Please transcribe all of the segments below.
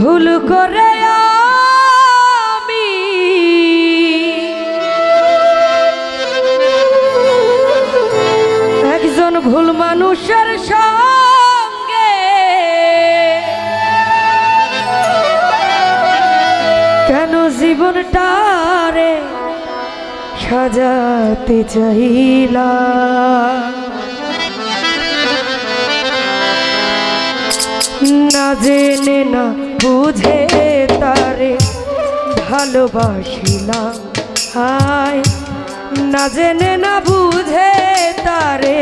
ভুল করে আমি। একজন ভুল মানুষের সঙ্গে কেন জীবনটারে সাজাতে চাইলা না জেনে না বুঝে তারে ভালোবাসিলাম। হায়, না জেনে না বুঝে তারে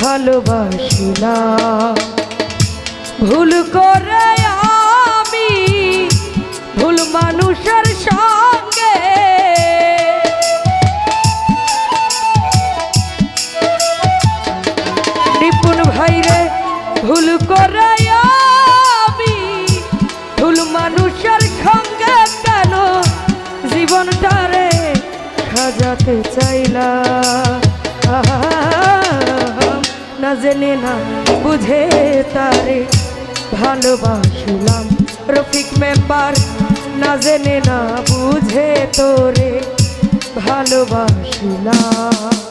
ভালোবাসিলাম। ভুল করে আমি ভুল মানুষের সঙ্গে জীবনটারে সাজাতে চাইলা। না জেনে না বুঝে তারে ভালোবাসলাম। রফিক মেম্বার, না জেনে না বুঝে তোরে ভালোবাসলাম।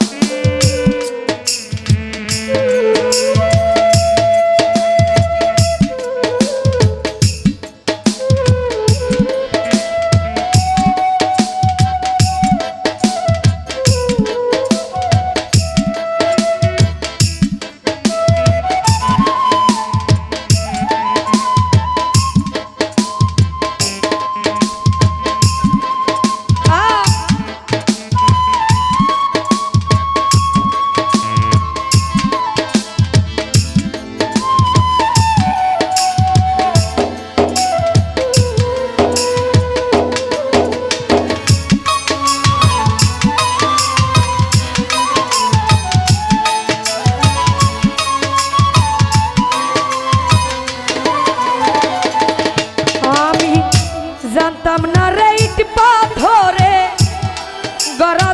গড়া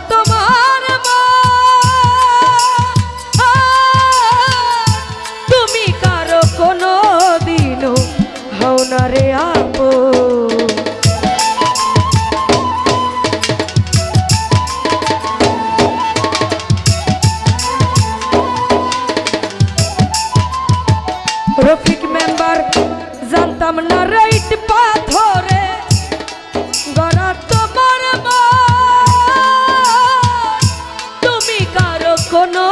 কোনো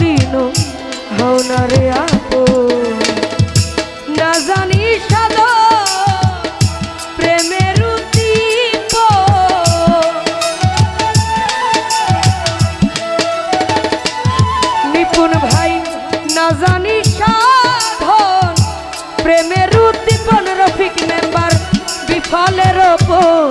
দিনও হও না রে আপো। না জানি সাদ প্রেমের নিপুণ ভাই, না জানি সাধন, প্রেমের উদ্দীপন রফিক মেম্বার বিফলের ওপর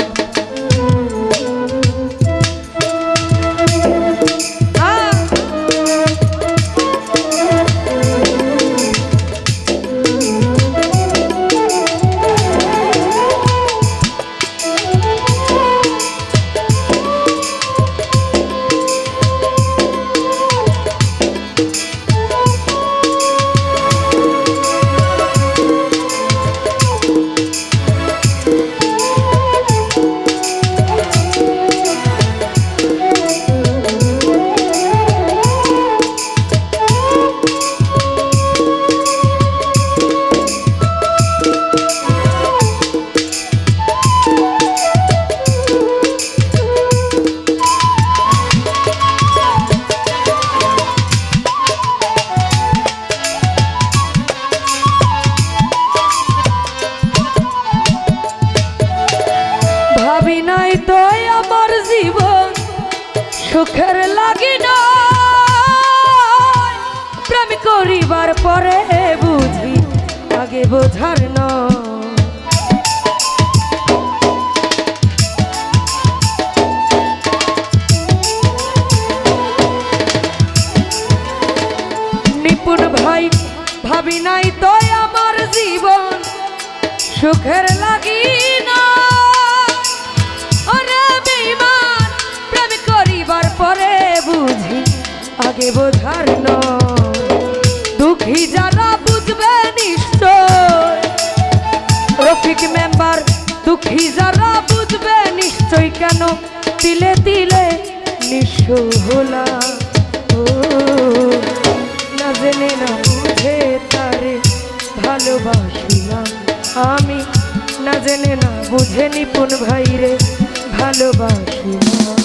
নাই তো আমার জীবন, সুখের লাগি না প্রেম করিবার পরে বুঝি, আগে বোঝার না নিপুণ ভাই, ভাবি নাই তো আমার জীবন, সুখের লাগি না আগে বোঝার নয়। দুঃখী যারা বুঝবে নিশ্চয়। মেম্বার, দুঃখী যারা বুঝবে নিশ্চয় কেন তিলে তিলে নিঃস্ব হলা। না জেনে না বুঝে তারে ভালোবাসিলাম আমি। না জেনে না বুঝে নিপুণ ভাইরে ভালোবাসিলাম।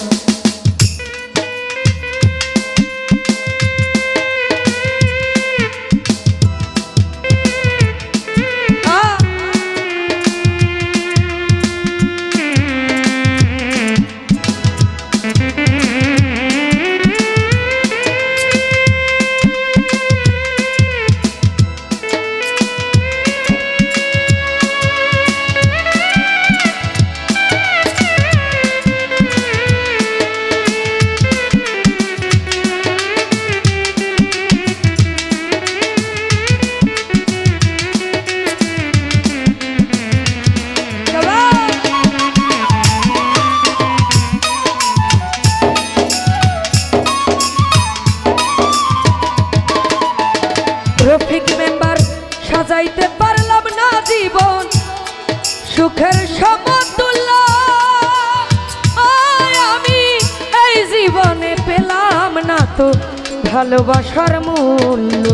ভালোবাসার মূল্য।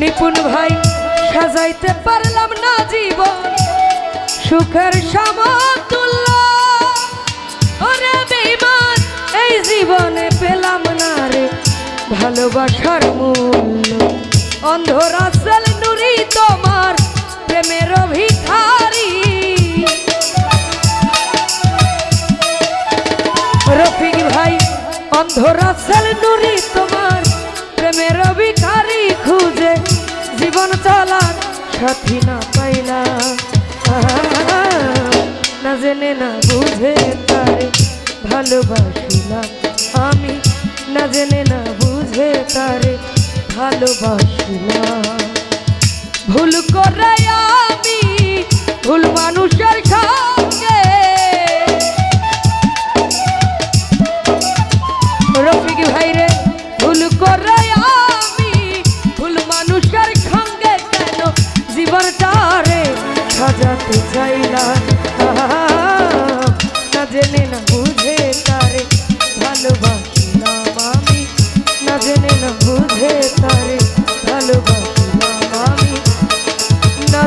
নিপুণ ভাই, সাজাইতে পারলাম না জীবন। সুখের বেঈমান, এই জীবনে পেলাম না রে ভালোবাসার মূল্য। অন্ধ রাসেল নুরি তোমার প্রেমের ভিখারি। রফিক ভাই, অন্ধ রাসেল নুরি তোমার। প্রেমের ভিখারি খুঁজে জীবন চলার সাথী না পাইলা। না জেনে না বুঝে তারে ভালোবাসিলাম আমি। না জেনে না বুঝে তারে ভালোবাসিলাম। ভুল করে আমি ভুল মানুষের সঙ্গে। রফিক ভাই রে ভুল করে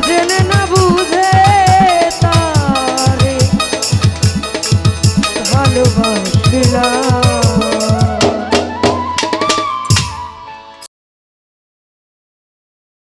জেনে